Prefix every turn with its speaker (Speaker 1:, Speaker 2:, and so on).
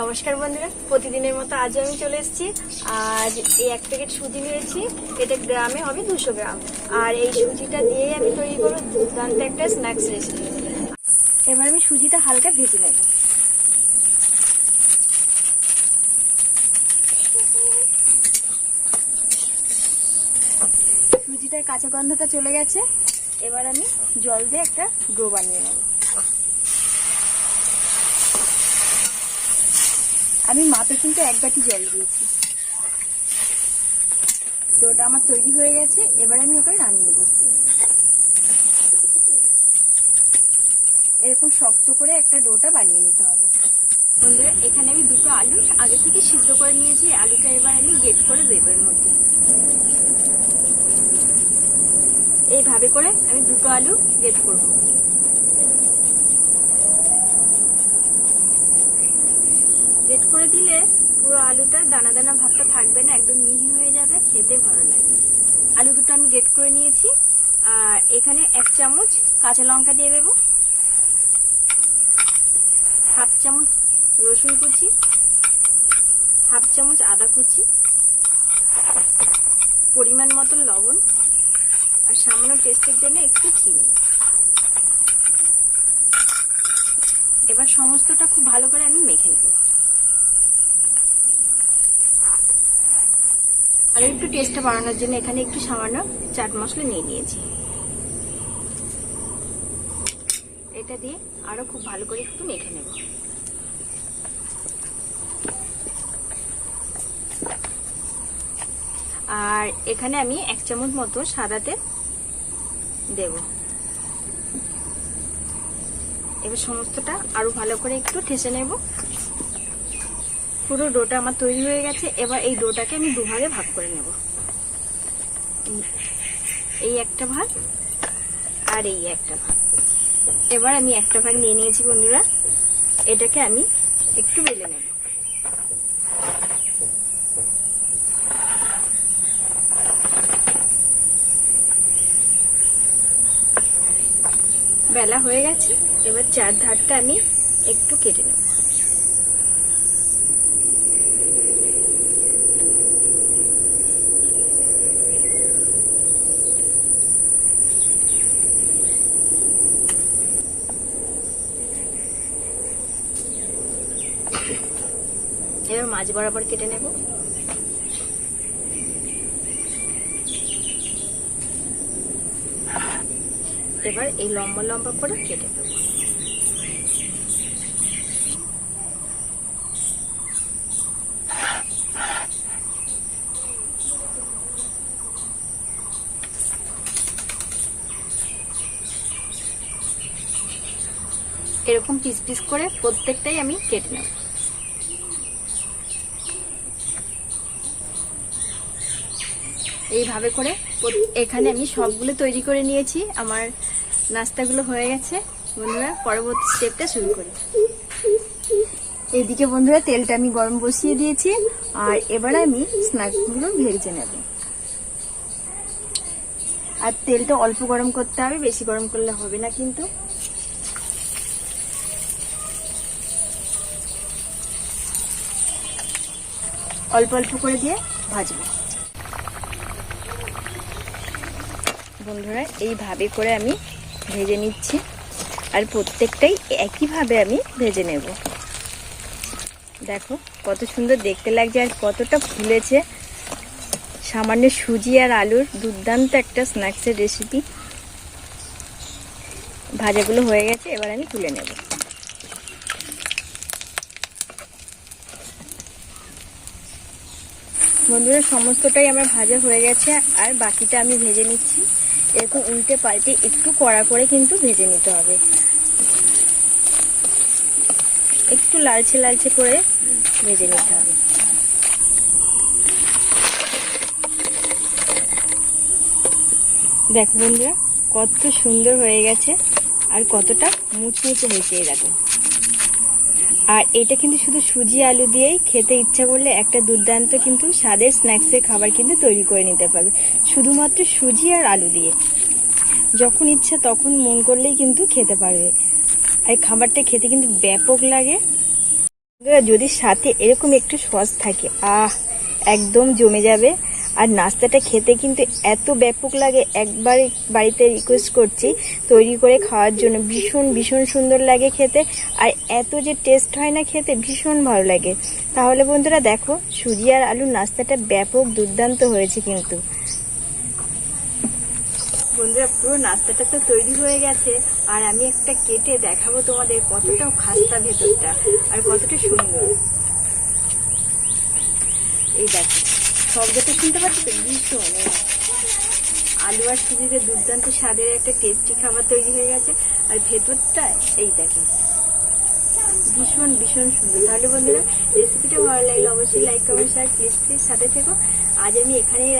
Speaker 1: নমস্কার বন্ধুরা, প্রতিদিনের মতো আজ আমি চলে এসেছি। আজ এই এক প্যাকেট সুজি নিয়েছি, এটা গ্রামে হবে দুশো গ্রাম। আর এই সুজিটা দিয়ে আমি তৈরি করব দুর্দান্ত একটা স্ন্যাক্স রেসিপি এবার আমি সুজিটা হালকা ভেজে নেব। সুজিটার কাঁচা গন্ধটা চলে গেছে। এবার আমি জল দিয়ে একটা ডো বানিয়ে নেব। আমি মাপে কিন্তু এক বাটি জল দিয়েছি। ডোটা আমার তৈরি হয়ে গেছে, এবার আমি ওকে রান্না দেবো এরকম শক্ত করে একটা ডোটা বানিয়ে নিতে হবে। বন্ধুরা, এখানে আমি দুটো আলু আগে থেকে সিদ্ধ করে নিয়েছি আলুটা এবার আমি গেট করে দেবো এর মধ্যে। এইভাবে করে আমি দুটো আলু গেট করব। করে দিলে পুরো আলুটা, দানা দানা ভাবটা থাকবে না, একদম মিহি হয়ে যাবে, খেতে ভালো লাগে। আলু দুটো আমি গ্রেট করে নিয়েছি। আর এখানে এক চামচ কাঁচা লঙ্কা দিয়ে দেবো। হাফ চামচ রসুন কুচি। হাফ চামচ আদা কুচি। পরিমাণ মতো লবণ। আর সামান্য টেস্টের জন্য একটু চিনি। এবার সমস্তটা খুব ভালো করে আমি মেখে নেব। আর একটু টেস্টটা বাড়ানোর জন্য এখানে একটু সামান্য চাট মশলা নিয়ে নিয়েছি। এটা দিয়ে আরও খুব ভালো করে একটু মেখে নেব। আর এখানে আমি এক চামচ মতো সাদা তেল দেব। এবার সমস্তটা আরও ভালো করে একটু ঠেসে নেব। পুরো ডোটা আমার তৈরি হয়ে গেছে, এবার এই ডোটাকে আমি দুভাগে ভাগ করে নেব। এই একটা ভাগ আর এই একটা ভাগ। এবার আমি একটা ভাগ নিয়ে নিয়েছি, বন্ধুরা। এটাকে আমি একটু বেলে নেব। বেলা হয়ে গেছে, এবার চার ধারটা আমি একটু কেটে নেব। এবার মাছ বরাবর কেটে নেব। এবার এই লম্বা লম্বা করে কেটে দেবো এরকম পিস পিস করে প্রত্যেকটাই আমি কেটে নেব। এইভাবে করে এখানে আমি সবগুলো তৈরি করে নিয়েছি। আমার নাস্তাগুলো হয়ে গেছে। বন্ধুরা, পরবর্তী স্টেপটা শুরু করি। এইদিকে বন্ধুরা, তেলটা আমি গরম বসিয়ে দিয়েছি। আর এবার আমি স্ন্যাক্সগুলো ভেজে নেব। আর তেলটা অল্প গরম করতে হবে, বেশি গরম করলে হবে না কিন্তু। অল্প অল্প করে দিয়ে ভাজবো। বন্ধুরা, এইভাবে করে আমি ভেজে নিচ্ছি। আর প্রত্যেকটাই একইভাবে আমি ভেজে নেব। দেখো, কত সুন্দর দেখতে লাগছে আর কতটা ফুলেছে। সামান্য সুজি আর আলুর দুর্দান্ত একটা স্ন্যাক্সের রেসিপি ভাজাগুলো হয়ে গেছে, এবার আমি তুলে নেব। বন্ধুরা, সমস্তটাই আমার ভাজা হয়ে গেছে, আর বাকিটা আমি ভেজে নিচ্ছি। এরকম উল্টে পাল্টে একটু কড়া করে কিন্তু ভেজে নিতে হবে। একটু লালচে লালচে করে ভেজে নিতে হবে। দেখো বন্ধুরা, কত সুন্দর হয়ে গেছে আর কতটা মুচমুচে হয়েছে এই দেখো। আর এটা কিন্তু শুধু সুজি, আলু দিয়েই খেতে ইচ্ছা করলে একটা দুর্দান্ত কিন্তু স্বাদের স্ন্যাক্সের খাবার কিন্তু তৈরি করে নিতে পারবে। শুধুমাত্র সুজি আর আলু দিয়ে। যখন ইচ্ছা তখন মন করলেই কিন্তু খেতে পারবে। আর খাবারটা খেতে কিন্তু ব্যাপক লাগে। যদি সাথে এরকম একটু সস থাকে, আহ, একদম জমে যাবে। আর নাস্তাটা খেতে কিন্তু এত ব্যাপক লাগে, একবার বাড়িতে রিকোয়েস্ট করছি তৈরি করে খাওয়ার জন্য। ভীষণ ভীষণ সুন্দর লাগে খেতে আর এত যে টেস্ট হয় না খেতে ভীষণ ভালো লাগে। তাহলে বন্ধুরা দেখো, সুজি আর আলুর নাস্তাটা ব্যাপক দুর্দান্ত হয়েছে কিন্তু। বন্ধুরা, পুরো নাস্তাটা তো তৈরি হয়ে গেছে। আর আমি একটা কেটে দেখাবো তোমাদের কতটা খাস্তা ভেতরটা আর কতটা সুন্দর। এই দেখো। শব্দটা শুনতে পাচ্ছি তো? ভীষণ। আলু আর সুজিতে দুর্দান্ত স্বাদের একটা টেস্টি খাবার তৈরি হয়ে গেছে। আর ভেতরটা, এই দেখো। ভীষণ ভীষণ সুন্দর। তাহলে বন্ধুরা রেসিপিটা ভালো লাগলে অবশ্যই like comment share please please সাথে থেকো। আজ আমি এখানেই